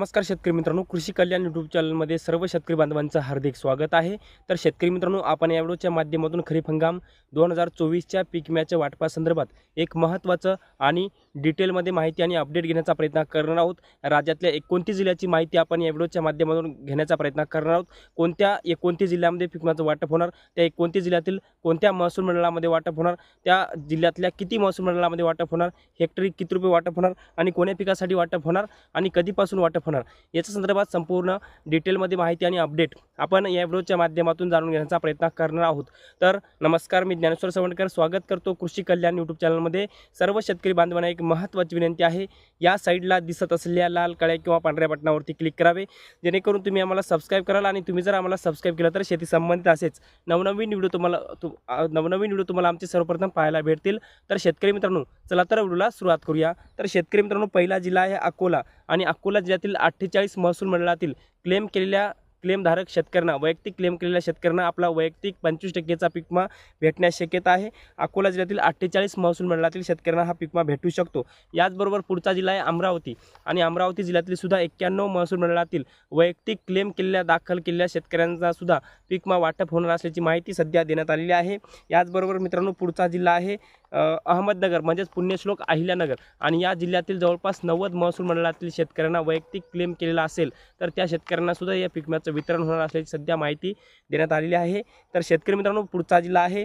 नमस्कार शेतकरी मित्रांनो कृषी कल्याण यूट्यूब चॅनलमध्ये सर्व शेतकरी बांधवांचं हार्दिक स्वागत आहे. तर शेतकरी मित्रांनो आपण या व्हिडिओच्या माध्यमातून खरीप हंगाम दोन हजार चोवीसच्या पीक विम्याच्या वाटपासंदर्भात एक महत्त्वाचं आणि डिटेलमध्ये माहिती आणि अपडेट घेण्याचा प्रयत्न करणार आहोत. राज्यातल्या एकोणतीस जिल्ह्याची माहिती आपण या व्हिडिओच्या माध्यमातून घेण्याचा प्रयत्न करणार आहोत. कोणत्या एकोणतीस जिल्ह्यामध्ये पीक वाटप होणार? त्या एकोणतीस जिल्ह्यातील कोणत्या महसूल मंडळामध्ये वाटप होणार? त्या जिल्ह्यातल्या किती महसूल मंडळामध्ये वाटप होणार? हेक्टरी किती रुपये वाटप होणार? आणि कोण्या पिकासाठी वाटप होणार? आणि कधीपासून वाटप होणार? याच्या संदर्भात संपूर्ण डिटेलमध्ये माहिती आणि अपडेट आपण या व्हिडिओच्या माध्यमातून जाणून घेण्याचा प्रयत्न करणार आहोत. तर नमस्कार मी ज्ञानेश्वर सवंडकर. स्वागत करतो कृषी कल्याण यूट्यूब चॅनलमध्ये सर्व शेतकरी बांधवांना एक महत्त्वाची विनंती आहे. या साईडला दिसत असलेल्या लाल कळ्या किंवा पांढऱ्या बटनावरती क्लिक करावे. जेणेकरून तुम्ही आम्हाला सबस्क्राईब कराल आणि तुम्ही जर आम्हाला सबस्क्राईब केलं तर शेती संबंधित असेच नवनवीन व्हिडिओ तुम्हाला तु नवनवीन व्हिडिओ तुम्हाला आमचे सर्वप्रथम पाहायला भेटतील. तर शेतकरी मित्रांनो चला तर व्हिडिओला सुरुवात करूया. तर शेतकरी मित्रांनो पहिला जिल्हा आहे अकोला. आणि अकोला जिल्ह्यातील अठ्ठेचाळीस महसूल मंडळातील क्लेम केलेल्या क्लेमधारक शेतकऱ्यांना वैयक्तिक क्लेम केलेल्या शेतकऱ्यांना आपला वैयक्तिक पंचवीस टक्केचा पिकमा भेटण्यास शक्यता आहे. अकोला जिल्ह्यातील अठ्ठेचाळीस महसूल मंडळातील शेतकऱ्यांना हा पिकमा भेटू शकतो. याचबरोबर पुढचा जिल्हा आहे अमरावती आणि अमरावती जिल्ह्यातील सुद्धा एक्क्याण्णव महसूल मंडळातील वैयक्तिक क्लेम केलेल्या दाखल केलेल्या शेतकऱ्यांचा सुद्धा पिकमा वाटप होणार असल्याची माहिती सध्या देण्यात आलेली आहे. याचबरोबर मित्रांनो पुढचा जिल्हा आहे अहमदनगर म्हणजेच पुण्यश्लोक अहिल्यानगर. आणि या जिल्ह्यातील जवळपास नव्वद महसूल मंडळातील शेतकऱ्यांना वैयक्तिक क्लेम केलेला असेल तर त्या शेतकऱ्यांनासुद्धा या पिकम्याचं वितरण होणार असल्याची सध्या माहिती देण्यात आलेली आहे. तर शेतकरी मित्रांनो पुढचा जिल्हा आहे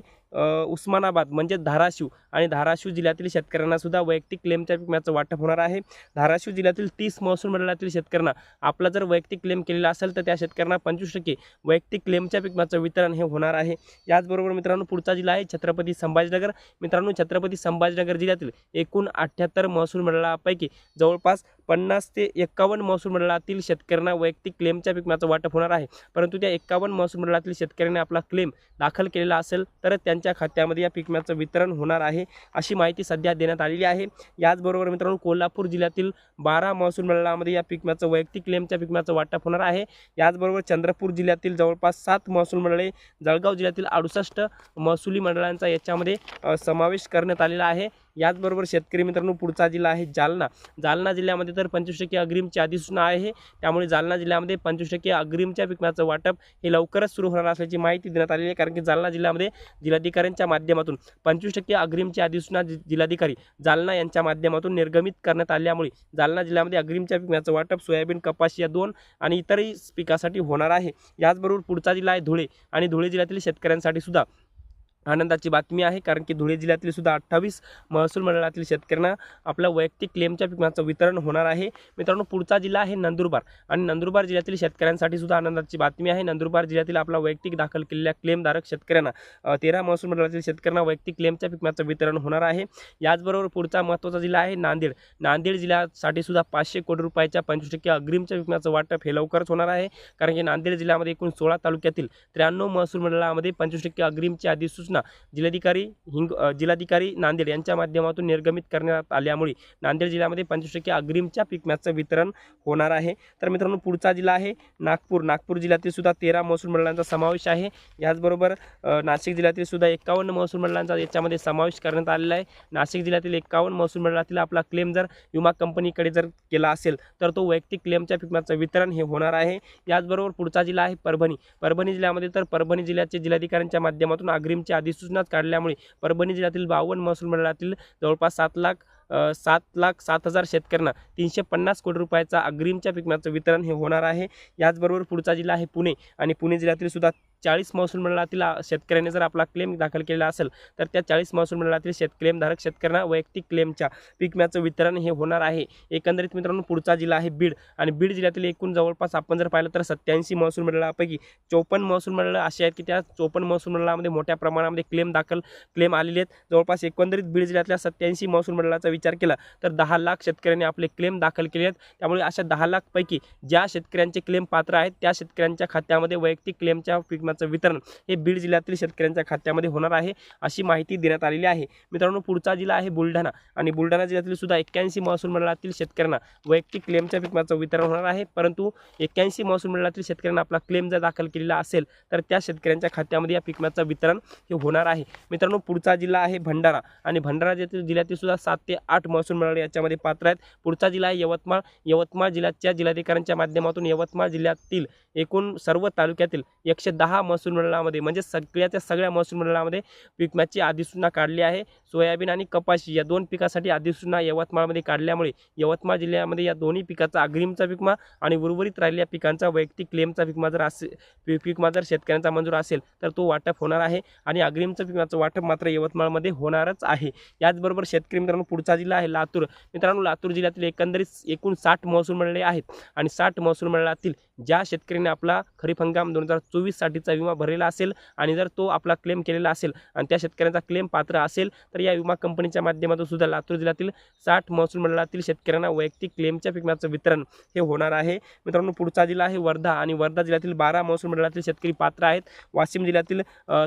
उस्मानाबाद म्हणजे धाराशिव आणि धाराशिव जिल्ह्यातील शेतकऱ्यांना सुद्धा वैयक्तिक क्लेमच्या पिकम्याचं वाटप होणार आहे. धाराशिव जिल्ह्यातील तीस महसूल मंडळातील शेतकऱ्यांना आपला जर वैयक्तिक क्लेम केलेला असेल तर त्या शेतकऱ्यांना पंचवीस टक्के वैयक्तिक क्लेमच्या पिकम्याचं वितरण हे होणार आहे. याचबरोबर मित्रांनो पुढचा जिल्हा आहे छत्रपती संभाजीनगर. मित्रांनो छत्रपती संभाजीनगर जिल्ह्यातील एकूण अठ्ठ्याहत्तर महसूल मंडळापैकी जवळपास पन्नास ते एक्कावन्न महसूल मंडळातील शेतकऱ्यांना वैयक्तिक क्लेमच्या पिकम्याचं वाटप होणार आहे. परंतु त्या एक्कावन्न महसूल मंडळातील शेतकऱ्यांनी आपला क्लेम दाखल केलेला असेल तर त्यांच्या खात्यामध्ये या पिकम्याचं वितरण होणार आहे अशी माहिती सध्या देण्यात आलेली आहे. याचबरोबर मित्रांनो कोल्हापूर जिल्ह्यातील बारा महसूल मंडळामध्ये या पिकम्याचं वैयक्तिक क्लेमच्या पिकम्याचं वाटप होणार आहे. याचबरोबर चंद्रपूर जिल्ह्यातील जवळपास सात महसूल मंडळे जळगाव जिल्ह्यातील अडुसष्ट महसुली मंडळांचा याच्यामध्ये समावेश करण्यात आलेला आहे. याचबरोबर शेतकरी मित्रांनो पुढचा जिल्हा आहे जालना. जालना जिल्ह्यामध्ये तर पंचवीस टक्के अग्रिमची अधिसूचना आहे. त्यामुळे जालना जिल्ह्यामध्ये पंचवीस टक्के अग्रिमच्या पिकम्याचं वाटप हे लवकरच सुरू होणार असल्याची माहिती देण्यात आलेली आहे. कारण की जालना जिल्ह्यामध्ये जिल्हाधिकाऱ्यांच्या माध्यमातून पंचवीस टक्के अग्रिमची अधिसूचना जि- जिल्हाधिकारी जालना यांच्या माध्यमातून निर्गमित करण्यात आल्यामुळे जालना जिल्ह्यामध्ये अग्रिमच्या पिकम्याचं वाटप सोयाबीन कपाशी या दोन आणि इतरही पिकासाठी होणार आहे. याचबरोबर पुढचा जिल्हा आहे धुळे आणि धुळे जिल्ह्यातील शेतकऱ्यांसाठी सुद्धा आनंदाची बातमी आहे कारण की धुळे जिल्ह्यातील सुद्धा अठ्ठावीस महसूल मंडळातील शेतकऱ्यांना आपल्या वैयक्तिक क्लेमच्या पिकांचं वितरण होणार आहे. मित्रांनो पुढचा जिल्हा आहे नंदुरबार आणि नंदुरबार जिल्ह्यातील शेतकऱ्यांसाठी सुद्धा आनंदाची बातमी आहे. नंदुरबार जिल्ह्यातील आपला वैयक्तिक दाखल केलेल्या क्लेमधारक शेतकऱ्यांना तेरा महसूल मंडळातील शेतकऱ्यांना वैयक्तिक क्लेमच्या पिकांचं वितरण होणार आहे. याचबरोबर पुढचा महत्त्वाचा जिल्हा आहे नांदेड. नांदेड जिल्ह्यासाठी सुद्धा पाचशे कोटी रुपयाच्या पंचवीस टक्के अग्रिमच्या पिकांचं वाटप हे लवकरच होणार आहे कारण की नांदेड जिल्ह्यामध्ये एकूण सोळा तालुक्यातील त्र्याण्णव महसूल मंडळामध्ये पंचवीस टक्के अग्रिमची अधिसूचना जिल्हाधिकारी हिंग जिल्हाधिकारी नांदेड यांच्या माध्यमातून निर्गमित करण्यात आल्यामुळे नांदेड जिल्ह्यामध्ये पंचवीस टक्के अग्रिमच्या पीक मॅचचं वितरण होणार आहे. तर मित्रांनो पुढचा जिल्हा आहे नागपूर. नागपूर जिल्ह्यातील सुद्धा तेरा महसूल मंडळांचा समावेश आहे. याचबरोबर नाशिक जिल्ह्यातील सुद्धा एकावन्न महसूल मंडळांचा याच्यामध्ये समावेश करण्यात आलेला आहे. नाशिक जिल्ह्यातील एकावन्न महसूल मंडळातील आपला क्लेम जर विमा कंपनीकडे जर केला असेल तर तो वैयक्तिक क्लेमच्या पिकम्याचं वितरण हे होणार आहे. याचबरोबर पुढचा जिल्हा आहे परभणी. परभणी जिल्ह्यामध्ये तर परभणी जिल्ह्याचे जिल्हाधिकाऱ्यांच्या माध्यमातून अग्रिमच्या अधिसूचनाच काढल्यामुळे परभणी जिल्ह्यातील बावन्न महसूल मंडळातील जवळपास सात लाख सात लाख सात हजार शेतकऱ्यांना तीनशे पन्नास कोटी रुपयाचा अग्रिमच्या पिकनाचं वितरण हे होणार आहे. याचबरोबर पुढचा जिल्हा आहे पुणे आणि पुणे जिल्ह्यातील सुद्धा चाळीस महसूल मंडळातील शेतकऱ्याने जर आपला क्लेम दाखल केलेला असेल तर त्या चाळीस महसूल मंडळातील शेत क्लेमधारक शेतकऱ्यांना वैयक्तिक क्लेमच्या पिकम्याचं वितरण हे होणार आहे. एकंदरीत मित्रांनो पुढचा जिल्हा आहे बीड आणि बीड जिल्ह्यातील एकूण जवळपास आपण जर पाहिलं तर सत्याऐंशी महसूल मंडळापैकी चौपन्न महसूल मंडळं असे आहेत की त्या चौपन्न महसूल मंडळामध्ये मोठ्या प्रमाणामध्ये क्लेम दाखल क्लेम आलेले आहेत. जवळपास एकंदरीत बीड जिल्ह्यातल्या सत्याऐंशी महसूल मंडळाचा विचार केला तर दहा लाख शेतकऱ्यांनी आपले क्लेम दाखल केले आहेत. त्यामुळे अशा दहा लाखपैकी ज्या शेतकऱ्यांचे क्लेम पात्र आहेत त्या शेतकऱ्यांच्या खात्यामध्ये वैयक्तिक क्लेमच्या पिकम्याचं विम्याचं वितरण हे बीड जिल्ह्यातील शेतकऱ्यांच्या खात्यामध्ये होणार आहे अशी माहिती देण्यात आलेली आहे. मित्रांनो पुढचा जिल्हा आहे बुलढाणा आणि बुलढाणा जिल्ह्यातील सुद्धा एक्क्याऐंशी महसूल मंडळातील शेतकऱ्यांना वैयक्तिक क्लेमच्या पिकमाचं वितरण होणार आहे. परंतु एक्क्याऐंशी महसूल मंडळातील शेतकऱ्यांना आपला क्लेम जर दाखल केलेला असेल तर त्या शेतकऱ्यांच्या खात्यामध्ये या पिकमाचं वितरण हे होणार आहे. मित्रांनो पुढचा जिल्हा आहे भंडारा आणि भंडारा जिल्ह्यातील जिल्ह्यातील सुद्धा सात ते आठ महसूल मंडळ याच्यामध्ये पात्र आहेत. पुढचा जिल्हा आहे यवतमाळ. यवतमाळ जिल्ह्याच्या जिल्हाधिकाऱ्यांच्या माध्यमातून यवतमाळ जिल्ह्यातील एकूण सर्व तालुक्यातील एकशे दहा महसूल मंडळामध्ये म्हणजे सगळ्याच्या सगळ्या महसूल मंडळामध्ये पिकम्याची अधिसूचना काढली आहे. सोयाबीन आणि कपाशी या दोन पिकासाठी अधिसूचना यवतमाळमध्ये काढल्यामुळे यवतमाळ जिल्ह्यामध्ये या दोन्ही पिकाचा अग्रिमचा विकमा आणि उर्वरित राहिलेल्या पिकांचा वैयक्तिक क्लेमचा विमा जर असेल विकमा जर शेतकऱ्यांचा मंजूर असेल तर तो वाटप होणार आहे आणि अग्रिमचा विकमाचं वाटप मात्र यवतमाळमध्ये होणारच आहे. याचबरोबर शेतकरी मित्रांनो पुढचा जिल्हा आहे लातूर. मित्रांनो लातूर जिल्ह्यातील एकंदरीत एकूण साठ महसूल मंडळे आहेत आणि साठ महसूल मंडळातील ज्या शेतकऱ्यांनी आपला खरीप हंगाम दोन हजार चोवीससाठीचा विमा भरलेला असेल आणि जर तो आपला क्लेम केलेला असेल आणि त्या शेतकऱ्यांचा क्लेम पात्र असेल तर या विमा कंपनीच्या माध्यमातून सुद्धा लातूर जिल्ह्यातील साठ महसूल मंडळातील शेतकऱ्यांना वैयक्तिक क्लेमच्या विम्याचं वितरण हे होणार आहे. मित्रांनो पुढचा जिल्हा आहे वर्धा आणि वर्धा जिल्ह्यातील बारा महसूल मंडळातील शेतकरी पात्र आहेत. वाशिम जिल्ह्यातील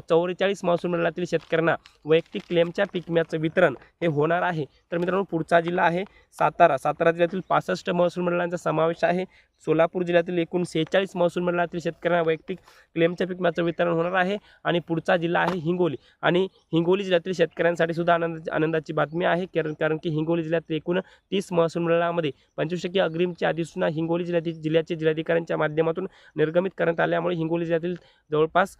चौवेचाळीस महसूल मंडळातील शेतकऱ्यांना वैयक्तिक क्लेमच्या पिकम्याचं वितरण हे होणार आहे. तर मित्रांनो पुढचा जिल्हा आहे सातारा. सातारा जिल्ह्यातील पासष्ट महसूल मंडळांचा समावेश आहे. सोलापूर जिल्ह्यातील एकूण सेहेचाळीस महसूल मंडळातील शेतकऱ्यांना वैयक्तिक क्लेमच्या पीक वितरण होणार आहे आणि पुढचा जिल्हा आहे हिंगोली. आणि हिंगोली जिल्ह्यातील शेतकऱ्यांसाठी सुद्धा आनंद आनंदाची बातमी आहे कारण कारण की हिंगोली जिल्ह्यातील एकूण तीस महसूल मंडळामध्ये पंचवीस टक्के अग्रिमची अधिसूचना हिंगोली जिल्ह्यातील जिल्ह्याचे जिल्हाधिकाऱ्यांच्या माध्यमातून निर्गमित करण्यात आल्यामुळे हिंगोली जिल्ह्यातील जवळपास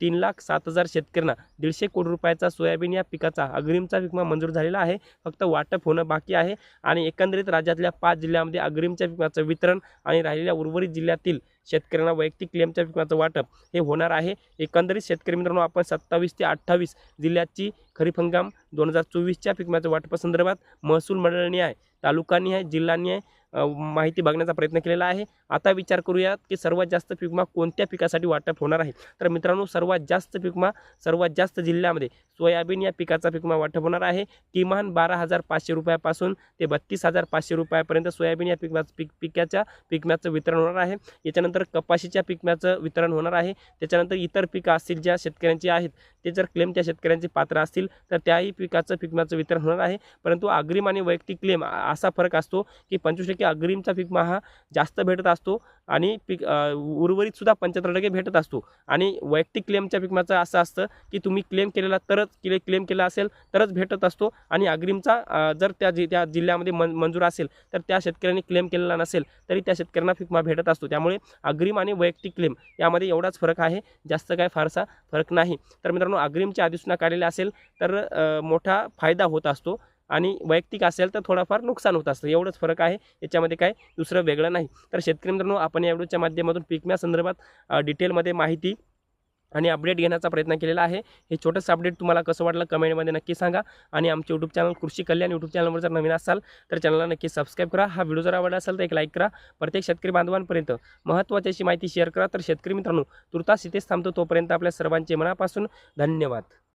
तीन लाख सात हजार शेतकऱ्यांना दीडशे कोटी रुपयाचा सोयाबीन या पिकाचा अग्रिमचा विमा मंजूर झालेला आहे. फक्त वाटप होणं बाकी आहे आणि एकंदरीत राज्यातल्या पाच जिल्ह्यामध्ये अग्रिमच्या विम्याचं वितरण आणि राहिलेल्या उर्वरित जिल्ह्यातील शेतकऱ्यांना वैयक्तिक क्लेमच्या पिकाचं वाटप हे होणार आहे. एकंदरीत शेतकरी मित्रांनो आपण सत्तावीस ते अठ्ठावीस जिल्ह्याची खरीप हंगाम दोन हजार चोवीसच्या पिकम्याच्या वाटपासंदर्भात महसूल मंडळांनी आहे तालुकांनी आहे जिल्ह्यांनी आहे माहिती बघण्याचा प्रयत्न केलेला आहे. आता विचार करूयात की सर्वात जास्त पिकमा कोणत्या पिकासाठी वाटप होणार आहे? तर मित्रांनो सर्वात जास्त पिकमा सर्वात जास्त जिल्ह्यामध्ये सोयाबीन या पिकाचा पिकमा वाटप होणार आहे. किमान बारा हजार पाचशे रुपयापासून ते बत्तीस हजार पाचशे रुपयापर्यंत सोयाबीन या पिकमा पीक पिकाच्या पिकम्याचं वितरण होणार आहे. याच्यानंतर कपाशीच्या पिकम्याचं वितरण होणार आहे. त्याच्यानंतर इतर पिकं असतील ज्या शेतकऱ्यांची आहेत ते जर क्लेम त्या शेतकऱ्यांचे पात्र असतील तर त्याही पिकाचं पिकम्याचं वितरण होणार आहे. परंतु अग्रिम आणि वैयक्तिक क्लेम असा फरक असतो की पंचवीस टक्के अग्रिमचा फिकमा हा जास्त भेटत असतो आणि पीक उर्वरितसुद्धा उर्वरित सुद्धा पंच्याहत्तर टक्के भेटत असतो. आणि वैयक्तिक क्लेमच्या पिकमाचं असं असतं की तुम्ही क्लेम केलेला तरच क्ले क्लेम केला असेल तरच भेटत असतो आणि अग्रिमचा जर त्या जि त्या जिल्ह्यामध्ये मन मंजूर असेल तर त्या शेतकऱ्यांनी क्लेम केलेला नसेल तरी त्या शेतकऱ्यांना पिकमा भेटत असतो. त्यामुळे अग्रिम आणि वैयक्तिक क्लेम यामध्ये एवढाच फरक आहे. जास्त काय फारसा फरक नाही. तर मित्रांनो अग्रिमची अधिसूचना काढलेली असेल तर मोठा फायदा होत असतो. आणि वैयक्तिक असेल तर थोडाफार नुकसान होत असतं. एवढंच फरक आहे. याच्यामध्ये काय दुसरं वेगळं नाही. तर शेतकरी मित्रांनो आपण या व्हिडिओच्या माध्यमातून पिकम्या संदर्भात डिटेलमध्ये माहिती आणि अपडेट घेण्याचा प्रयत्न केलेला आहे. हे छोटंसं अपडेट तुम्हाला कसं वाटलं कमेंटमध्ये नक्की सांगा. आणि आमचे यूट्यूब चॅनल कृषी कल्याण यूट्यूब चॅनलवर जर नवीन असाल तर चॅनलला नक्की सबस्क्राईब करा. हा व्हिडिओ जर आवडला असेल तर एक लाईक करा. प्रत्येक शेतकरी बांधवांपर्यंत महत्त्वाची अशी माहिती शेअर करा. तर शेतकरी मित्रांनो तुर्तास इथेच थांबतो. तोपर्यंत आपल्या सर्वांचे मनापासून धन्यवाद.